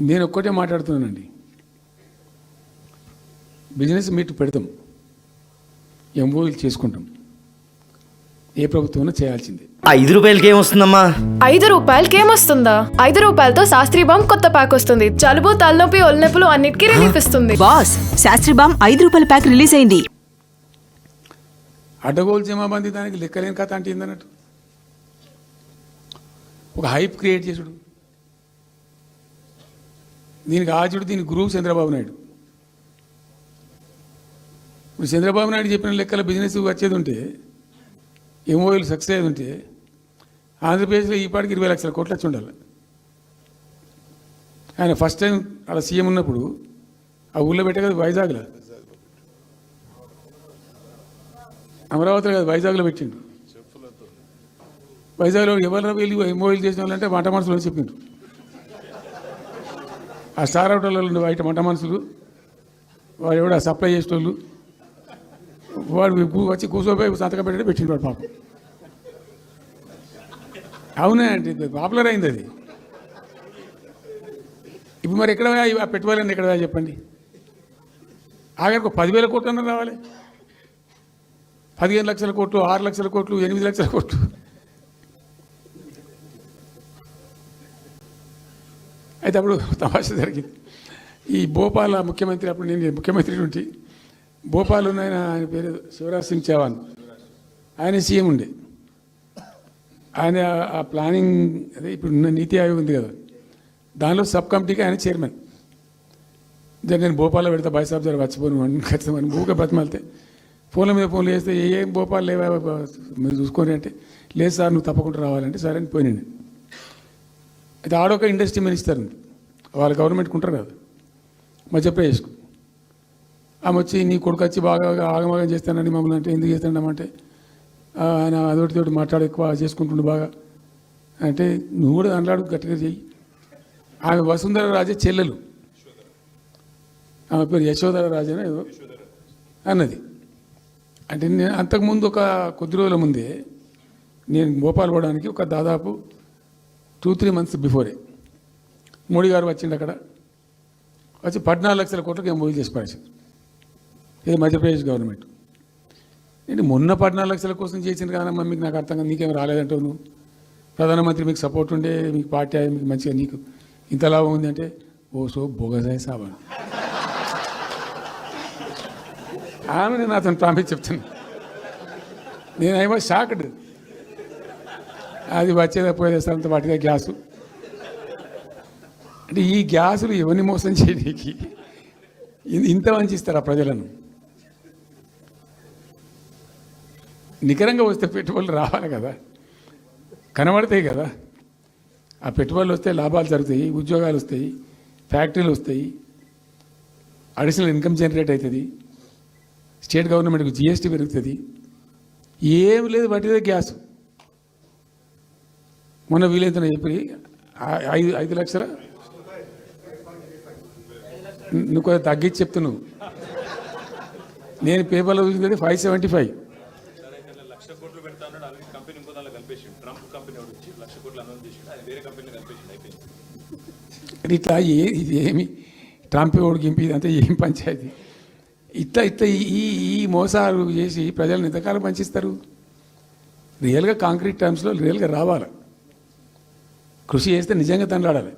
నేను ఒక్కటే మాట్లాడుతున్నానండి. బిజినెస్ మీట్ పెడతాం. ఎంఓఈలు చేసుకుంటాం. ఏ ప్రభుత్వం చేయాల్సిందే. ఐదు రూపాయలకి ఏమొస్తుందమ్మా ఐదు రూపాయలకి ఏమొస్తుందా ఐదు రూపాయలతో శాస్త్రీ బామ్ కొత్త ప్యాక్ వస్తుంది. జలుబు తలనొప్పి ఒళ్ళనొప్పులు అన్నిటికీ రిలీఫ్ ఇస్తుంది. బాస్ శాస్త్రి బామ్ ఐదు రూపాయల ప్యాక్ రిలీజ్ అయింది. అడ్డగోలు జమాబంది దానికి లెక్కలేని కథ అంటే ఏందన్నట్టు? ఒక హైప్ క్రియేట్ చేసుడు. దీనికి ఆచుడు దీని గురువు చంద్రబాబు నాయుడు. ఇప్పుడు చంద్రబాబు నాయుడు చెప్పిన లెక్కల బిజినెస్ వచ్చేది ఉంటే ఎంఓఎల్ సక్సెస్ అయ్యేది ఉంటే ఆంధ్రప్రదేశ్లో ఈ పాటికి ఇరవై లక్షల కోట్లు వచ్చి ఉండాలి. ఆయన ఫస్ట్ టైం అలా సీఎం ఉన్నప్పుడు ఆ ఊళ్ళో పెట్టే కదా వైజాగ్లో. అమరావతిలో కాదు వైజాగ్లో పెట్టిండు. వైజాగ్లో ఎవరు వెళ్ళి ఎంఓఎల్ చేసిన వాళ్ళంటే మాట మనసులో చెప్పిండ్రు ఆ స్టార్ హోటల్లో ఉండే బయట మంట మనుషులు వాడు ఎవడ సప్లై చేసేటోళ్ళు వాడు వచ్చి కూర్చోపోయి సంతకం పెట్టి పెట్టిండు వాడు పాపం. అవునే అంటే పాపులర్ అయింది అది. ఇప్పుడు మరి ఎక్కడ పెట్టుకోవాలండి ఎక్కడ చెప్పండి? ఆఖరికి ఒక పదివేల కోట్లు అన్న రావాలి. పదిహేను లక్షల కోట్లు ఆరు లక్షల కోట్లు ఎనిమిది లక్షల కోట్లు. అయితే అప్పుడు తమాషా జరిగింది. ఈ భోపాల ముఖ్యమంత్రి అప్పుడు నేను ముఖ్యమంత్రి నుండి భోపాల్ ఉన్న ఆయన ఆయన పేరు శివరాజ్ సింగ్ చౌహాన్. ఆయన సీఎం ఉండే. ఆయన ఆ ప్లానింగ్ అదే ఇప్పుడు ఉన్న నీతి ఆయోగ్ ఉంది కదా. దానిలో సబ్ కమిటీకి ఆయన చైర్మన్. జర నేను భోపాల్లో పెడతా బాయ్ సాబ్ జర వచ్చిపోను ఖచ్చితంగా భూగా బతిమాలితే ఫోన్ల మీద ఫోన్లు చేస్తే ఏం భోపాల్ లేవా? మీరు చూసుకోని అంటే లేదు సార్ నువ్వు తప్పకుండా రావాలంటే సరే అని పోయినండి అయితే ఆడొక ఇండస్ట్రీ మినిస్టర్ ఉంది. వాళ్ళు గవర్నమెంట్కి ఉంటారు కదా. మధ్యప్రదేశ్కు ఆమె వచ్చి నీ కొడుకు వచ్చి బాగా ఆగమాగం చేస్తానని మమ్మల్ని అంటే ఎందుకు చేస్తాడమంటే ఆయన అదొకటి తోటి మాట్లాడు ఎక్కువ చేసుకుంటుండు బాగా. అంటే నువ్వు కూడా అన్నాడు గట్టిగా చెయ్యి. ఆమె వసుంధర రాజే చెల్లెలు. ఆమె పేరు యశోధర రాజేనా ఏదో అన్నది. అంటే నేను అంతకుముందు ఒక కొద్ది రోజుల ముందే నేను భోపాల్ పోవడానికి ఒక దాదాపు two three months before Modi గారు వచ్చిండు అక్కడ. వచ్చి పద్నాలుగు లక్షల కోట్లకి ఎంఓఈ చేసి పడేసింది. ఇది మధ్యప్రదేశ్ గవర్నమెంట్. ఏంటి మొన్న పద్నాలుగు లక్షల కోసం చేసింది కాదమ్మా మీకు నాకు అర్థం కాదు నీకేం రాలేదంటావు నువ్వు? ప్రధానమంత్రి మీకు సపోర్ట్ ఉండే మీకు పార్టీ మీకు మంచిగా నీకు ఇంత లాభం ఉంది అంటే ఓ సో బోగసాయి సాబా. ఆమె నేను అతను ప్రామిస్ చెప్తున్నా. నేను షాక్డ్ అది వచ్చేదా పోయేదంత వాటిదే గ్యాసు. అంటే ఈ గ్యాసులు ఎవరిని మోసం చేయడానికి ఇంత ఇంత ఆ ప్రజలను? నికరంగా వస్తే పెట్టుబడులు రావాలి కదా. కనబడతాయి కదా. ఆ పెట్టుబడులు వస్తే లాభాలు జరుగుతాయి ఉద్యోగాలు వస్తాయి ఫ్యాక్టరీలు వస్తాయి. అడిషనల్ ఇన్కమ్ జనరేట్ అవుతుంది. స్టేట్ గవర్నమెంట్కి జిఎస్టీ పెరుగుతుంది. ఏం లేదు వాటిదే గ్యాస్. మొన్న వీలైంది చెప్పి ఐదు ఐదు లక్షల? నువ్వు కొంచెం తగ్గించి చెప్తున్నావు నేను పేపర్లో చూసింది ఫైవ్ సెవెంటీ ఫైవ్. ఇట్లా ఇది ఏమి ట్రంప్ ఓడి గింపి ఇదంతా ఏం పంచాయతీ? ఇట్లా ఇట్లా ఈ- ఈ ఈ మోసాలు చేసి ప్రజలను ఎంతకాలం పంచిస్తారు? రియల్గా కాంక్రీట్ టర్మ్స్లో రియల్గా రావాలి? కృషి చేస్తే నిజంగా తండ్రాడాలి